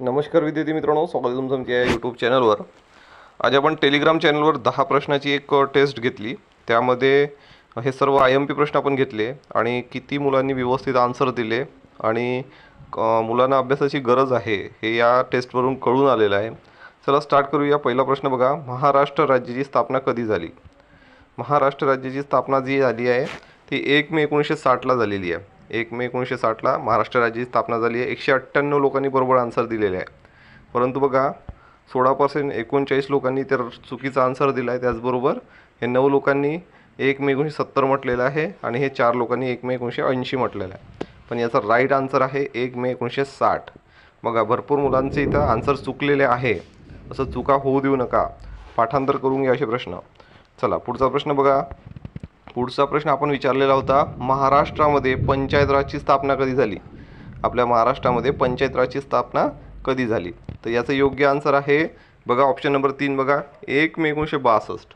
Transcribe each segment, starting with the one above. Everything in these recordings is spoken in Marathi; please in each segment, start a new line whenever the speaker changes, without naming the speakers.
नमस्कार विद्यार्थी मित्रांनो स्वागत आहे तुमचं आमच्या यूट्यूब चॅनलवर आज आपण टेलिग्राम चॅनलवर दहा प्रश्नाची एक टेस्ट घेतली. त्यामध्ये हे सर्व आय एम पी प्रश्न आपण घेतले आणि किती मुलांनी व्यवस्थित आन्सर दिले आणि मुलांना अभ्यासाची गरज आहे हे या टेस्टवरून कळून आलेलं आहे. चला स्टार्ट करूया. पहिला प्रश्न बघा. महाराष्ट्र राज्याची स्थापना कधी झाली? महाराष्ट्र राज्याची स्थापना जी झाली आहे ती एक मे एकोणीसशे साठला झालेली आहे. एक मे एकोणीसशे साठला महाराष्ट्र राज्याची स्थापना झाली आहे. एकशे अठ्ठ्याण्णव लोकांनी बरोबर आन्सर दिलेले आहे. परंतु बघा सोळा पर्सेंट एकोणचाळीस लोकांनी तर चुकीचा आन्सर दिला आहे त्याचबरोबर हे नऊ लोकांनी एक मे एकोणीसशे सत्तर म्हटलेलं आहे आणि हे चार लोकांनी एक मे एकोणीसशे ऐंशी म्हटलेलं आहे. पण याचा राईट आन्सर आहे एक मे एकोणीसशे साठ. बघा भरपूर मुलांचे इथं आन्सर चुकलेले आहे. असं चुका होऊ देऊ नका. पाठांतर करून घ्या असे प्रश्न. चला पुढचा प्रश्न बघा. पुढचा प्रश्न आपण विचारलेला होता महाराष्ट्रामध्ये पंचायत राजची स्थापना कधी झाली? आपल्या महाराष्ट्रामध्ये पंचायत राजची स्थापना कधी झाली? तर याचं योग्य आन्सर आहे बघा ऑप्शन नंबर तीन बघा एक मे एकोणीसशे बासष्ट.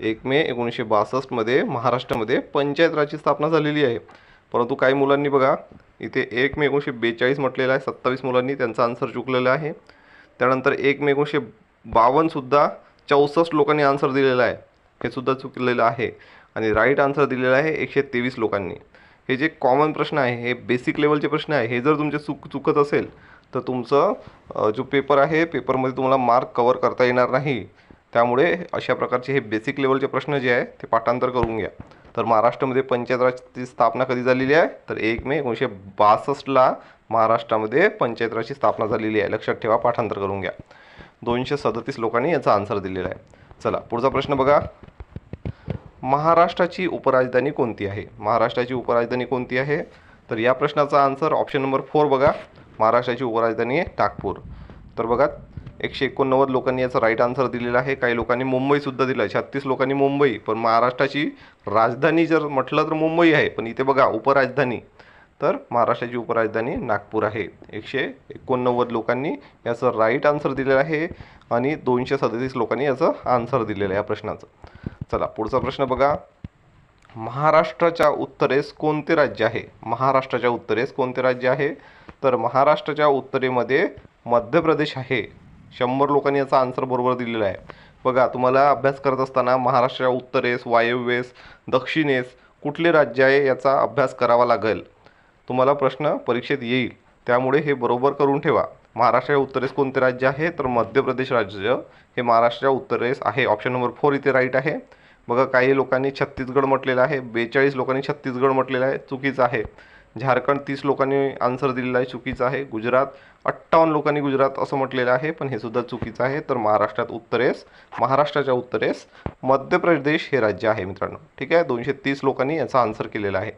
एक मे एकोणीसशे बासष्टमध्ये महाराष्ट्रामध्ये पंचायत राजची स्थापना झालेली आहे. परंतु काही मुलांनी बघा इथे एक मे एकोणीसशे बेचाळीस म्हटलेलं आहे सत्तावीस मुलांनी त्यांचा आन्सर चुकलेला आहे. त्यानंतर एक मे एकोणीसशे बावन्नसुद्धा चौसष्ट लोकांनी आन्सर दिलेला आहे. हे सुद्धा चुकलेलं आहे. आणि राईट आन्सर दिलेला आहे एकशे तेवीस लोकांनी. हे जे कॉमन प्रश्न आहे हे बेसिक लेवलचे प्रश्न आहे हे जर तुमचे चुक चुकत असेल तर तुमचं जो पेपर आहे पेपरमध्ये तुम्हाला मार्क कवर करता येणार नाही. त्यामुळे अशा प्रकारचे हे बेसिक लेवलचे प्रश्न जे आहे ते पाठांतर करून घ्या. तर महाराष्ट्रामध्ये पंचायत राजची स्थापना कधी झालेली आहे? तर एक मे एकोणीसशे बासष्टला महाराष्ट्रामध्ये पंचायत राजची स्थापना झालेली आहे. लक्षात ठेवा पाठांतर करून घ्या. दोनशे सदतीस लोकांनी याचा आन्सर दिलेला आहे. चला पुढचा प्रश्न बघा. महाराष्ट्राची उपराजधानी कोणती आहे? महाराष्ट्राची उपराजधानी कोणती आहे? तर या प्रश्नाचा आन्सर ऑप्शन नंबर फोर बघा. महाराष्ट्राची उपराजधानी आहे नागपूर. तर बघा एकशे एकोणनव्वद लोकांनी याचा राईट आन्सर दिलेला आहे. काही लोकांनी मुंबईसुद्धा दिला. आहे छत्तीस लोकांनी मुंबई. पण महाराष्ट्राची राजधानी जर म्हटलं तर मुंबई आहे. पण इथे बघा उपराजधानी. तर महाराष्ट्राची उपराजधानी नागपूर आहे. एकशे एकोणनव्वद लोकांनी याचं राईट आन्सर दिलेलं आहे. आणि दोनशे सदतीस लोकांनी याचं आन्सर दिलेलं आहे या प्रश्नाचं. चला पुढचा प्रश्न बघा. महाराष्ट्राच्या उत्तरेस कोणते राज्य आहे? महाराष्ट्राच्या उत्तरेस कोणते राज्य आहे? तर महाराष्ट्राच्या उत्तरेमध्ये मध्य प्रदेश आहे. शंभर लोकांनी याचा आन्सर बरोबर दिलेला आहे. बघा तुम्हाला अभ्यास करत असताना महाराष्ट्राच्या उत्तरेस वायव्येस दक्षिणेस कुठले राज्य आहे याचा अभ्यास करावा लागेल? तुम्हाला प्रश्न परीक्षेत येईल. त्यामुळे हे बरोबर करून ठेवा. महाराष्ट्राच्या उत्तरेस कोणते राज्य आहे? तर मध्य प्रदेश राज्य हे महाराष्ट्राच्या उत्तरेस आहे. ऑप्शन नंबर फोर इथे राईट आहे. बघा काही लोकांनी छत्तीसगड म्हटलेलं आहे. बेचाळीस लोकांनी छत्तीसगड म्हटलेलं आहे. चुकीचं आहे. झारखंड तीस लोकांनी आन्सर दिलेला आहे. चुकीचं आहे. गुजरात अठ्ठावन्न लोकांनी गुजरात असं म्हटलेलं आहे. पण हे सुद्धा चुकीचं आहे. तर महाराष्ट्रात उत्तरेस महाराष्ट्राच्या उत्तरेस मध्य प्रदेश हे राज्य आहे मित्रांनो. ठीक आहे? दोनशे तीस लोकांनी याचा आन्सर केलेला आहे.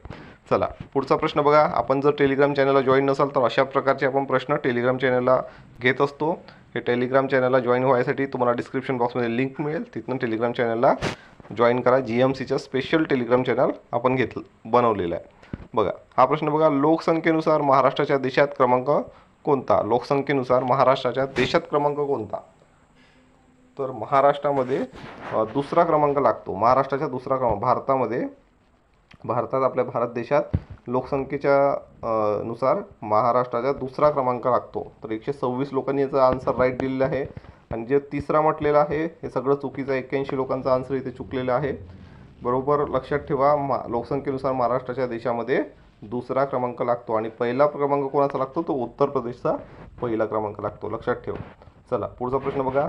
चला पुढचा प्रश्न बघा. आपण जर टेलिग्राम चॅनलला जॉईन नसाल तर अशा प्रकारचे आपण प्रश्न टेलिग्राम चॅनलला घेत असतो. हे टेलिग्राम चॅनलला जॉईन व्हायसाठी तुम्हाला डिस्क्रिप्शन बॉक्समध्ये लिंक मिळेल. तिथून टेलिग्राम चॅनलला जॉईन करा. जी एम सीचं स्पेशल टेलिग्राम चॅनल आपण घेतलं बनवलेलं आहे. बघा हा प्रश्न बघा. लोकसंख्येनुसार महाराष्ट्राच्या देशात क्रमांक कोणता? लोकसंख्येनुसार महाराष्ट्राच्या देशात क्रमांक कोणता? तर महाराष्ट्रामध्ये दुसरा क्रमांक लागतो. महाराष्ट्राच्या दुसरा क्रमांक भारतामध्ये भारतात आपल्या भारत देशात लोकसंख्येच्या नुसार महाराष्ट्राचा दुसरा क्रमांक लागतो. तर एकशे सव्वीस लोकांनी याचा आन्सर राईट दिलेला आहे. आणि जे तिसरा म्हटलेलं आहे हे सगळं चुकीचं आहे. एक्क्याऐंशी लोकांचा आन्सर इथे चुकलेलं आहे. बरोबर लक्षात ठेवा मा लोकसंख्येनुसार महाराष्ट्राच्या देशामध्ये दुसरा क्रमांक लागतो. आणि पहिला क्रमांक कोणाचा लागतो? तो उत्तर प्रदेशचा पहिला क्रमांक लागतो. लक्षात ठेवा. चला पुढचा प्रश्न बघा.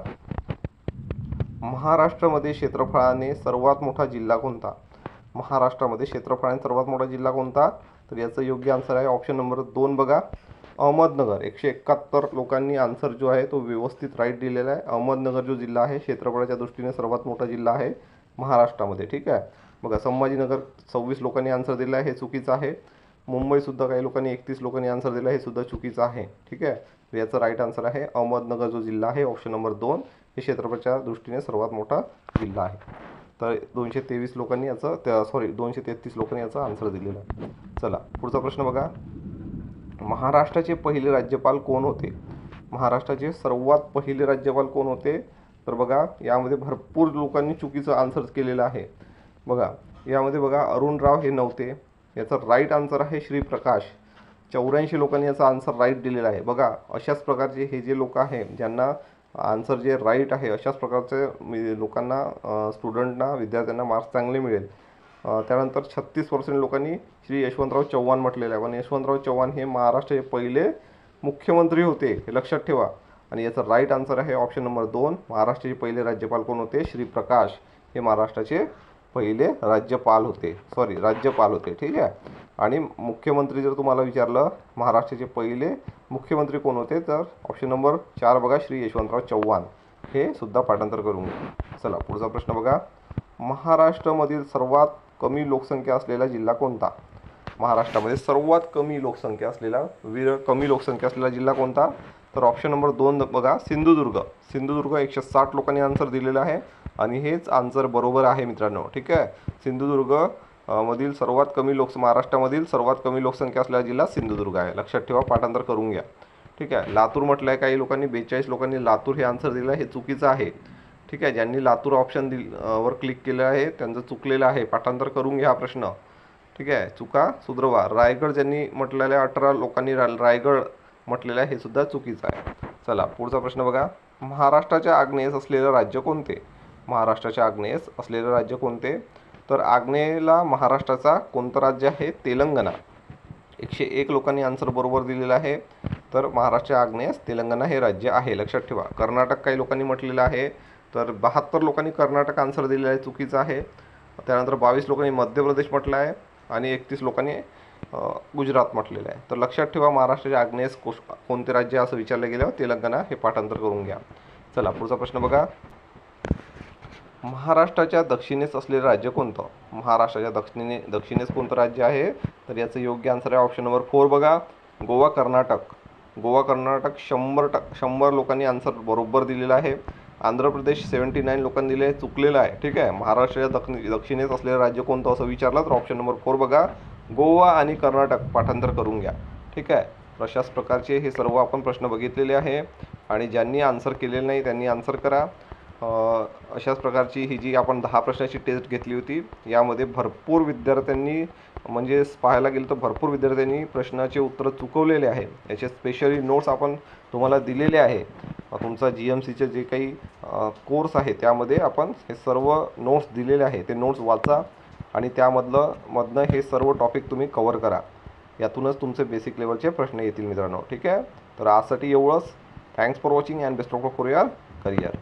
महाराष्ट्रामध्ये क्षेत्रफळाने सर्वात मोठा जिल्हा कोणता? महाराष्ट्रामध्ये क्षेत्रफळाने सर्वात मोठा जिल्हा कोणता? तर याचं योग्य आन्सर आहे ऑप्शन नंबर दोन बघा. अहमदनगर एकशे एकाहत्तर लोकांनी आन्सर जो आहे तो व्यवस्थित राईट दिलेला आहे. अहमदनगर जो जिल्हा आहे क्षेत्रफळाच्या दृष्टीने सर्वात मोठा जिल्हा आहे महाराष्ट्रामध्ये ठीक आहे? बघा संभाजीनगर सव्वीस लोकांनी आन्सर दिला आहे हे चुकीचं आहे. मुंबईसुद्धा काही लोकांनी एकतीस लोकांनी आन्सर दिला हे सुद्धा चुकीचं आहे ठीक आहे? तर याचं राईट आन्सर आहे अहमदनगर जो जिल्हा आहे ऑप्शन नंबर दोन हे क्षेत्रफळाच्या दृष्टीने सर्वात मोठा जिल्हा आहे. तर दोनशे तेवीस लोकांनी याचं त्या सॉरी दोनशे तेहतीस लोकांनी याचा आन्सर दिलेला. आहे चला पुढचा प्रश्न बघा. महाराष्ट्राचे पहिले राज्यपाल कोण होते? महाराष्ट्राचे सर्वात पहिले राज्यपाल कोण होते? तर बघा यामध्ये भरपूर लोकांनी चुकीचं आन्सर केलेलं आहे. बघा यामध्ये बघा अरुणराव हे नव्हते. याचं राईट आन्सर आहे श्रीप्रकाश चौऱ्याऐंशी लोकांनी याचा आन्सर राईट दिलेला आहे. बघा अशाच प्रकारचे हे जे लोक आहे ज्यांना आन्सर जे राईट आहे अशाच प्रकारचे मी- लोकांना स्टुडंटना विद्यार्थ्यांना मार्क्स चांगले मिळेल. त्यानंतर छत्तीस पर्सेंट लोकांनी श्री यशवंतराव चव्हाण म्हटलेलं आहे. पण यशवंतराव चव्हाण हे महाराष्ट्राचे पहिले मुख्यमंत्री होते हे लक्षात ठेवा. आणि याचं राईट आन्सर आहे ऑप्शन नंबर दोन. महाराष्ट्राचे पहिले राज्यपाल कोण होते? श्री प्रकाश हे महाराष्ट्राचे पहिले राज्यपाल होते. सॉरी राज्यपाल होते. ठीक आहे? आणि मुख्यमंत्री जर तुम्हाला विचारलं महाराष्ट्राचे पहिले मुख्यमंत्री कोण होते? तर ऑप्शन नंबर चार बघा श्री यशवंतराव चव्हाण. हे सुद्धा पाठांतर करून चला पुढचा प्रश्न बघा. महाराष्ट्रामधील सर्वात कमी लोकसंख्या असलेला जिल्हा कोणता? महाराष्ट्रामध्ये सर्वात कमी लोकसंख्या असलेला वीर कमी लोकसंख्या असलेला जिल्हा कोणता? तर ऑप्शन नंबर दोन बघा सिंधुदुर्ग. सिंधुदुर्ग एकशे साठ लोकांनी आन्सर दिलेलं आहे. आणि हेच आन्सर बरोबर आहे मित्रांनो. ठीक आहे? सिंधुदुर्ग मधील सर्वात कमी लोक महाराष्ट्रामधील सर्वात कमी लोकसंख्या असलेला जिल्हा सिंधुदुर्ग आहे. लक्षात ठेवा पाठांतर करून घ्या. ठीक आहे? लातूर म्हटलं आहे काही लोकांनी बेचाळीस लोकांनी लातूर हे आन्सर दिलं हे चुकीचं आहे. ठीक आहे? ज्यांनी लातूर ऑप्शन दिल वर क्लिक केलं आहे त्यांचं चुकलेलं आहे. पाठांतर करून घ्या हा प्रश्न. ठीक आहे? चुका? सुधरवा. रायगड ज्यांनी म्हटलेलं आहे अठरा लोकांनी रा रायगड म्हटलेलं आहे हे सुद्धा चुकीचं आहे. चला पुढचा प्रश्न बघा. महाराष्ट्राच्या आग्नेयेस असलेलं राज्य कोणते? महाराष्ट्राच्या आग्नेयेस असलेलं राज्य कोणते? तर आग्नेयला महाराष्ट्राचा कोणतं राज्य आहे? तेलंगणा. एकशे एक लोकांनी आन्सर बरोबर दिलेला आहे. तर महाराष्ट्र आग्नेयास तेलंगणा हे राज्य आहे. लक्षात ठेवा. कर्नाटक काही लोकांनी म्हटलेलं आहे. तर बहात्तर लोकांनी कर्नाटक आन्सर दिलेला आहे. चुकीचं आहे. त्यानंतर बावीस लोकांनी मध्य प्रदेश म्हटलं आहे. आणि एकतीस लोकांनी गुजरात म्हटलेलं आहे. तर लक्षात ठेवा महाराष्ट्राच्या आग्नेयस कोश कोणते राज्य असं विचारलं गेल्यावर तेलंगणा हे पाठांतर करून घ्या. चला पुढचा प्रश्न बघा. महाराष्ट्राच्या दक्षिणेस असलेलं राज्य कोणतं? महाराष्ट्राच्या दक्षिणे दक्षिणेस कोणतं राज्य आहे? तर याचं योग्य आन्सर आहे ऑप्शन नंबर फोर बघा. गोवा कर्नाटक. गोवा कर्नाटक शंभर टक शंभर लोकांनी आन्सर बरोबर दिलेला आहे. आंध्र प्रदेश सेवन्टी नाईन लोकांनी दिले चुकलेलं आहे. ठीक आहे? महाराष्ट्राच्या दक्षिण दक्षिणेस असलेलं राज्य कोणतं असं विचारलं तर ऑप्शन नंबर फोर बघा. गोवा आणि कर्नाटक पाठांतर करून घ्या. ठीक आहे? अशाच प्रकारचे हे सर्व आपण प्रश्न बघितलेले आहे. आणि ज्यांनी आन्सर केलेलं नाही त्यांनी आन्सर करा. अशाच प्रकारची ही जी आपण दहा प्रश्नाची टेस्ट घेतली होती यामध्ये भरपूर विद्यार्थ्यांनी म्हणजे पाहायला गेलं तर भरपूर विद्यार्थ्यांनी प्रश्नाचे उत्तरं चुकवलेले आहे. याचे स्पेशली नोट्स आपण तुम्हाला दिलेले आहे. तुमचा जी एम सीचे जे काही कोर्स आहे त्यामध्ये आपण हे सर्व नोट्स दिलेले आहे. ते नोट्स वाचा आणि त्यामधलं मधनं हे सर्व टॉपिक तुम्ही कवर करा. यातूनच तुमचे बेसिक लेवलचे प्रश्न येतील मित्रांनो. ठीक आहे? तर आजसाठी एवढंच. Thanks for watching and best of for your career